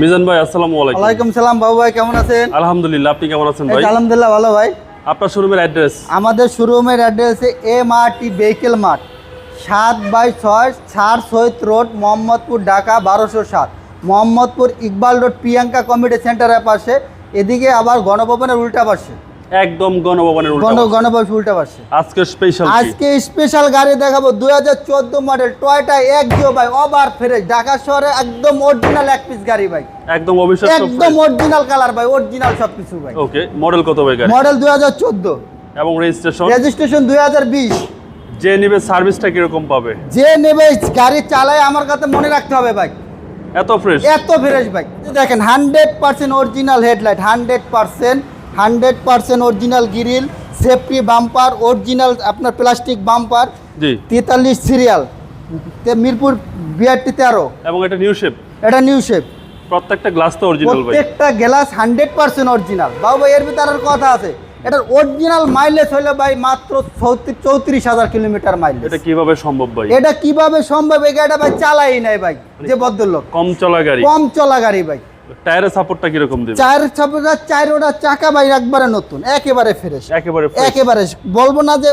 মিজান ভাই আসসালামু আলাইকুম। ওয়ালাইকুম সালাম বাবু ভাই কেমন আছেন? আলহামদুলিল্লাহ আপনি কেমন আছেন ভাই? আলহামদুলিল্লাহ ভালো ভাই। আপনার শোরুমের অ্যাড্রেস আমাদের শোরুমের address M R T vehicle মাঠ সাত বাই ছয় সার সৈয়দ রোড মোহাম্মদপুর ঢাকা বারোশো সাত। মোহাম্মদপুর ইকবাল রোড প্রিয়াঙ্কা কমিটি সেন্টারের পাশে। এদিকে আবার গণভবনের উল্টা পাশে। একদম গণভবনের উল্টা গণভবন উল্টা পাশে। আজকে স্পেশাল আজকে স্পেশাল গাড়ি দেখাবো দুই হাজার চোদ্দ মডেল টয়টা এক জিও ভাই ওভার ফ্রেশ ঢাকা শহরে একদম অরিজিনাল এক পিস গাড়ি ভাই। একদম অবিশ্বাস্য একদম অরিজিনাল কালার ভাই অরিজিনাল সব কিছু ভাই। ওকে মডেল কত ভাই গাড়ি? মডেল দুই হাজার চোদ্দ। এবং রেজিস্ট্রেশন রেজিস্ট্রেশন দুই হাজার বিশ। যে নিবে সার্ভিসটা কীরকম পাবে? যে নেবে গাড়ি চালায় আমার কাছে মনে রাখতে হবে ভাই। এত ফ্রেশ এত ফ্রেশ ভাই। দেখেন hundred percent original headlight hundred percent hundred percent original grill safety bumper original আপনার প্লাস্টিক বাম্পার তেতাল্লিশ সিরিয়াল মিরপুর বিআরটি তেরো। এবং এটা নিউ শেপ? এটা নিউ শেপ। প্রত্যেকটা গ্লাস তো অরিজিনাল ভাই। প্রত্যেকটা গ্লাস হান্ড্রেড পার্সেন্ট অরিজিনাল। বাবু ভাই এর ভিতরে আর কথা আছে। এটার অরিজিনাল মাইলেজ হলে ভাই মাত্র চৌত্রিশ হাজার কিলোমিটার মাইলেজ এটা কীভাবে সম্ভব ভাই? এটা কীভাবে সম্ভব? এই গাড়িটা ভাই চালাই নাই ভাই যে ভদ্রলোক। কম চলা গাড়ি। কম চলা গাড়ি ভাই। টায়ারের সাপোর্টটা কীরকম দেবে? চার চাপড়া চার ওটা চাকা ভাই একবারে নতুন একেবারে ফ্রেশ একেবারে। একেবারে বলব না যে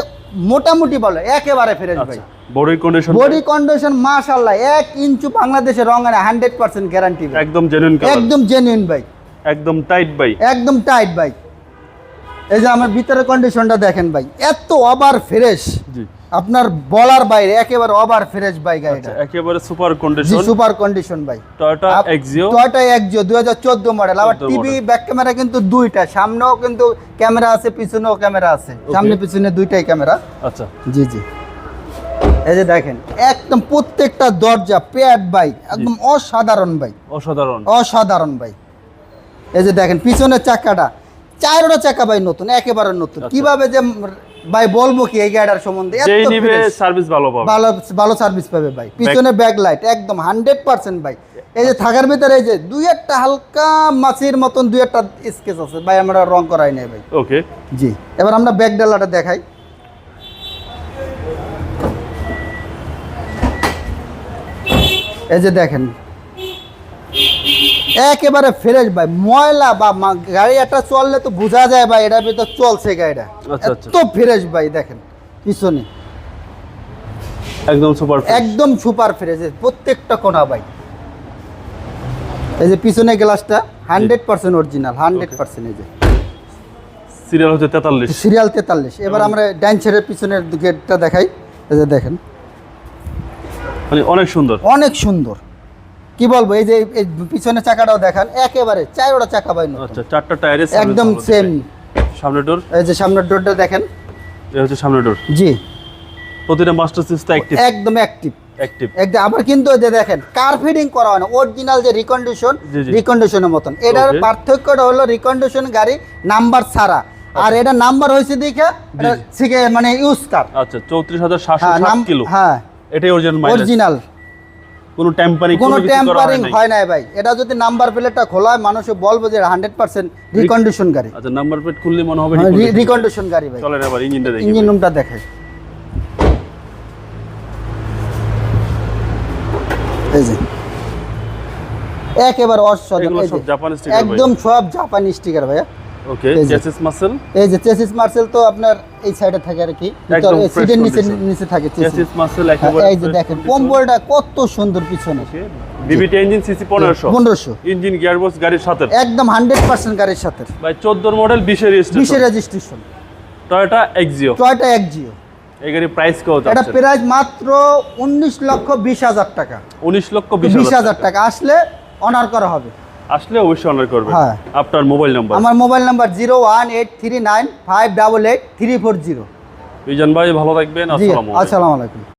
মোটামুটি বলে একেবারে ফ্রেশ ভাই। আচ্ছা বডির কন্ডিশন বডি কন্ডিশন মাশাল্লাহ এক ইঞ্চু বাংলাদেশের রঙ হান্ড্রেড পার্সেন্ট গ্যারান্টি একদম জেনুইন একদম জেনুইন ভাই। একদম টাইট ভাই। একদম টাইট ভাই। এই যে আমার ভিতরে কন্ডিশনটা দেখেন ভাই এত ওভার ফ্রেশ জি। আপনার বলার বাইরে একেবারে ওভার ফ্রেশ ভাই গাড়িটা। আচ্ছা একেবারে সুপার জি কন্ডিশন সুপার কন্ডিশন ভাই টয়োটা এক্সিও টয়টা হাজার চোদ্দ মডেল আবার টিভি ব্যাক ক্যামেরা কিন্তু দুইটা সামনেও কিন্তু ক্যামেরা আছে পিছনেও ক্যামেরা আছে। সামনে পিছনে দুইটাই ক্যামেরা আচ্ছা। জি জি। এই যে দেখেন একদম প্রত্যেকটা দরজা প্যাড ভাই একদম অসাধারণ ভাই অসাধারণ। অসাধারণ ভাই এই যে দেখেন পিছনের চাকাটা চারোটা চাকা ভাই নতুন একেবারে নতুন। আচ্ছা। কীভাবে যে ভাই বলব কি এই গাড়িটার সম্বন্ধে? এত যেই নিবে সার্ভিস ভালো পাবে। ভালো ভালো সার্ভিস পাবে ভাই। পিছনে ব্যাক লাইট একদম হান্ড্রেড পার্সেন্ট ভাই। এই যে থাকার ভিতরে এই যে দুই একটা হালকা মাছির মতন দুই একটা স্কেচ আছে। ভাই আমরা রং করাই নাই ভাই। ওকে জি এবার আমরা ব্যাক ডালাটা দেখাই। এই যে দেখেন একেবারে ফ্রেশ ভাই। ময়লা বা গাড়ি একটা চললে তো বোঝা যায় ভাই এটার ভিতর চলছে গাড়িটা। আচ্ছা, আচ্ছা। এত ফ্রেশ ভাই দেখেন পিছনে। একদম সুপার একদম সুপার ফ্রেশ প্রত্যেকটা কোনা ভাই। এই যে পিছনে গ্লাসটা hundred percent original hundred percent এই যে। সিরিয়াল হচ্ছে তেতাল্লিশ। সিরিয়াল তেতাল্লিশ। এবার আমরা ডাইন সাইডের পিছনের গেটটা দেখাই। এই যে দেখেন। মানে অনেক সুন্দর। অনেক সুন্দর। কি বলব এই যে এই পিছনে চাকাটাও দেখান একেবারে চারোটা চাকা নতুন। আচ্ছা চারটা টায়ারে একদম সেম সামনে ডোর এই যে সামনের ডোরটা দেখেন। এ হচ্ছে সামনে ডোর জি। প্রতিটা মাস্টার সিস্টেম অ্যাক্টিভ একদম অ্যাক্টিভ অ্যাক্টিভ একদম আবার কিন্তু যে দেখেন কার ফিডিং করা হয় না অরিজিনাল যে রিকন্ডিশন। রিকন্ডিশনের মতন। এটার পার্থক্যটা হলো রিকন্ডিশন গাড়ি নাম্বার ছাড়া। আর এটা নাম্বার হয়েছে দেখে মানে ইউজ কার আচ্ছা চৌত্রিশ হাজার সাতশো হ্যাঁ কিলো। হ্যাঁ। এটাই অরিজিনাল অরিজিনাল কোনো ট্যাম্পারিং কোনো টেম্পারিং হয় নাই। ভাই। এটা যদি নাম্বার প্লেটটা খোলা হয় মানুষে বলব যে হান্ড্রেড পার্সেন্ট রিকন্ডিশন গাড়ি। আচ্ছা নাম্বার প্লেট খুললে মনে হবে রিকন্ডিশন গাড়ি ভাই। চলেন আবার ইঞ্জিনটা দেখি। ইঞ্জিন রুমটা দেখাই এই যে। একেবারে। একদম সব জাপানি স্টিকার ভাইয়া। ওকে চেসিস মাসেল এই যে চেসিস মার্সেল তো আপনার এই সাইডে থাকে আর কি। সিটের নিচে নিচে থাকে চেসিস চেসিস মাসেল একেবারে এই যে দেখেন কম্বলটা কত সুন্দর পিছনে। বিবিটি ইঞ্জিন সিসি পনেরোশো। পনেরোশো। ইঞ্জিন গিয়ারবক্স গাড়ির সাথে। একদম হান্ড্রেড পার্সেন্ট গাড়ির সাথে। ভাই model registration registration Toyota Axio Toyota এক জিও এই গাড়ির প্রাইস কত এটা প্রাইস মাত্র উনিশ লক্ষ বিশ হাজার টাকা। উনিশ লক্ষ বিশ বিশ হাজার টাকা। আসলে অনার করা হবে। আসলে অবশ্যই অনার করবে হ্যাঁ। আপনার মোবাইল নাম্বার আমার mobile number zero one eight three nine five double eight three four zero. ভাই ভালো থাকবেন। আসসালামু আলাইকুম।